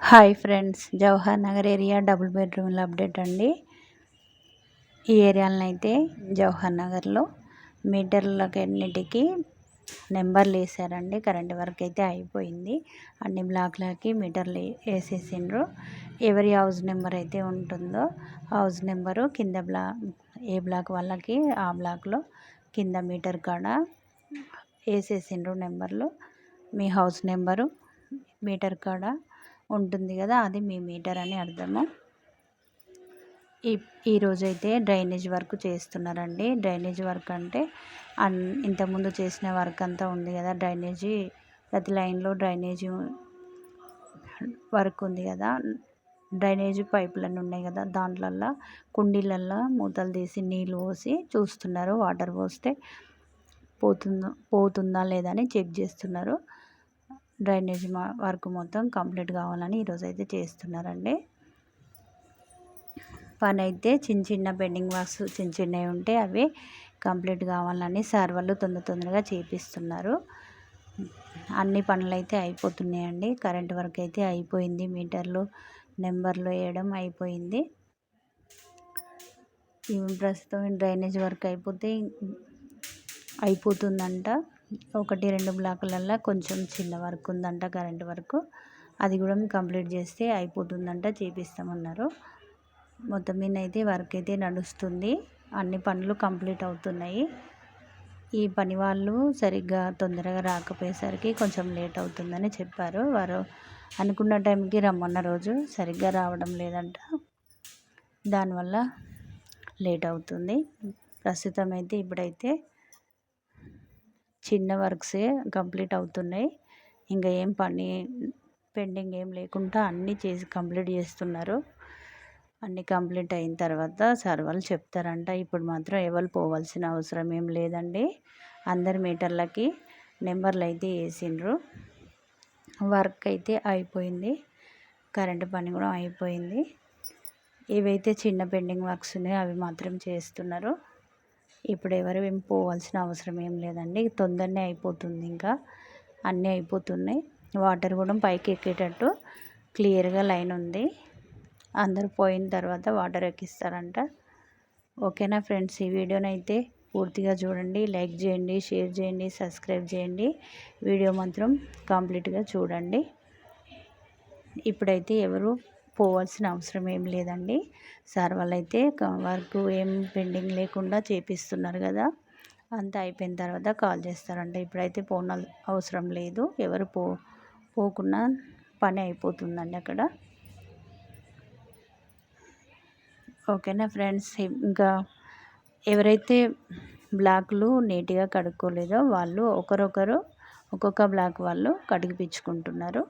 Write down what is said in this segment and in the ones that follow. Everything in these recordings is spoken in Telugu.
Hi friends Jawahar Nagar area double బెడ్రూమ్ల update అండి. ఈ ఏరియాలనైతే జవహర్ నగర్లో మీటర్లకి అన్నిటికీ నెంబర్లు వేసారండి కరెంట్ వర్క్ అయితే అయిపోయింది. అన్ని బ్లాక్లకి మీటర్లు వేసేసిండ్రు. ఎవరి హౌస్ నెంబర్ అయితే ఉంటుందో హౌస్ నెంబరు కింద బ్లా ఏ బ్లాక్ వాళ్ళకి ఆ బ్లాక్లో కింద మీటర్ కాడ వేసేసిండ్రు నెంబర్లు. మీ హౌస్ నెంబరు మీటర్ కాడ ఉంటుంది కదా అది మీ మీటర్ అని అర్థము. ఈ ఈరోజైతే డ్రైనేజ్ వర్క్ చేస్తున్నారండి. డ్రైనేజ్ వర్క్ అంటే అన్ ఇంతకుముందు చేసిన వర్క్ అంతా ఉంది కదా డ్రైనేజీ ప్రతి లైన్లో డ్రైనేజీ వర్క్ ఉంది కదా. డ్రైనేజీ పైపులన్నీ ఉన్నాయి కదా దాంట్లల్లో కుండీలల్లో మూతలు తీసి నీళ్ళు పోసి చూస్తున్నారు. వాటర్ పోస్తే పోతుందో పోతుందా లేదా అని చెక్ చేస్తున్నారు. డ్రైనేజ్ వర్క్ మొత్తం కంప్లీట్ కావాలని ఈరోజు అయితే చేస్తున్నారండి. పని అయితే చిన్న చిన్న పెండింగ్ వర్క్స్ చిన్న చిన్నవి ఉంటే అవి కంప్లీట్ కావాలని సార్ వాళ్ళు తొందర తొందరగా చేపిస్తున్నారు. అన్ని పనులు అయితే అయిపోతున్నాయండి. కరెంట్ వర్క్ అయితే అయిపోయింది. మీటర్లు నెంబర్లు వేయడం అయిపోయింది. ప్రస్తుతం డ్రైనేజ్ వర్క్ అయిపోతే అయిపోతుందంట. ఒకటి రెండు బ్లాకులల్లో కొంచెం చిన్న వర్క్ ఉందంట కరెంట్ వర్క్. అది కూడా కంప్లీట్ చేస్తే అయిపోతుందంట చేపిస్తామన్నారు. మొత్తం మీద అయితే వర్క్ అయితే నడుస్తుంది. అన్ని పనులు కంప్లీట్ అవుతున్నాయి. ఈ పని వాళ్ళు సరిగ్గా తొందరగా రాకపోయేసరికి కొంచెం లేట్ అవుతుందని చెప్పారు. వారు అనుకున్న టైంకి రమ్మన్న రోజు సరిగ్గా రావడం లేదంట. దానివల్ల లేట్ అవుతుంది. ప్రస్తుతం అయితే ఇప్పుడైతే చిన్న వర్క్సే కంప్లీట్ అవుతున్నాయి. ఇంకా ఏం పని పెండింగ్ ఏం లేకుండా అన్నీ చేసి కంప్లీట్ చేస్తున్నారు. అన్నీ కంప్లీట్ అయిన తర్వాత సార్ వాళ్ళు చెప్తారంట ఇప్పుడు మాత్రం ఎవరు పోవాల్సిన అవసరం ఏం లేదండి. అందరి మీటర్లకి నెంబర్లు అయితే వేసిండ్రు. వర్క్ అయితే అయిపోయింది. కరెంటు పని కూడా అయిపోయింది. ఇవైతే చిన్న పెండింగ్ వర్క్స్ ఉన్నాయి అవి మాత్రం చేస్తున్నారు. ఇప్పుడు ఎవరు ఏం పోవాల్సిన అవసరం ఏం లేదండి. తొందరనే అయిపోతుంది ఇంకా. అన్నీ అయిపోతున్నాయి. వాటర్ కూడా పైకి ఎక్కేటట్టు క్లియర్గా లైన్ ఉంది. అందరు పోయిన తర్వాత వాటర్ ఎక్కిస్తారంట. ఓకేనా ఫ్రెండ్స్? ఈ వీడియోనైతే పూర్తిగా చూడండి. లైక్ చేయండి షేర్ చేయండి సబ్స్క్రైబ్ చేయండి. వీడియో మాత్రం కంప్లీట్గా చూడండి. ఇప్పుడైతే ఎవరు పోవాల్సిన అవసరం ఏం లేదండి. సార్ వాళ్ళైతే వర్క్ ఏం పెండింగ్ లేకుండా చేపిస్తున్నారు కదా. అంతా అయిపోయిన తర్వాత కాల్ చేస్తారంట. ఇప్పుడైతే పోన అవసరం లేదు. ఎవరు పో పోకుండా పని అయిపోతుందండి అక్కడ. ఓకేనా ఫ్రెండ్స్? ఇంకా ఎవరైతే బ్లాక్లు నీట్గా కడుక్కోలేదో వాళ్ళు ఒకరొకరు ఒక్కొక్క బ్లాక్ వాళ్ళు కడిగిపించుకుంటున్నారు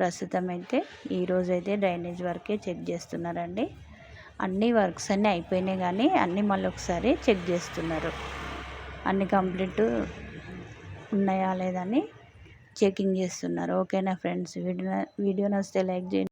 ప్రస్తుతం అయితే ఈరోజు అయితే డ్రైనేజ్ వర్కే చెక్ చేస్తున్నారండి. అన్ని వర్క్స్ అన్నీ అయిపోయినాయి కానీ అన్నీ మళ్ళీ ఒకసారి చెక్ చేస్తున్నారు. అన్ని కంప్లీట్ ఉన్నాయా లేదని చెకింగ్ చేస్తున్నారు. ఓకేనా ఫ్రెండ్స్? వీడియో వీడియో నచ్చితే లైక్ చేయండి.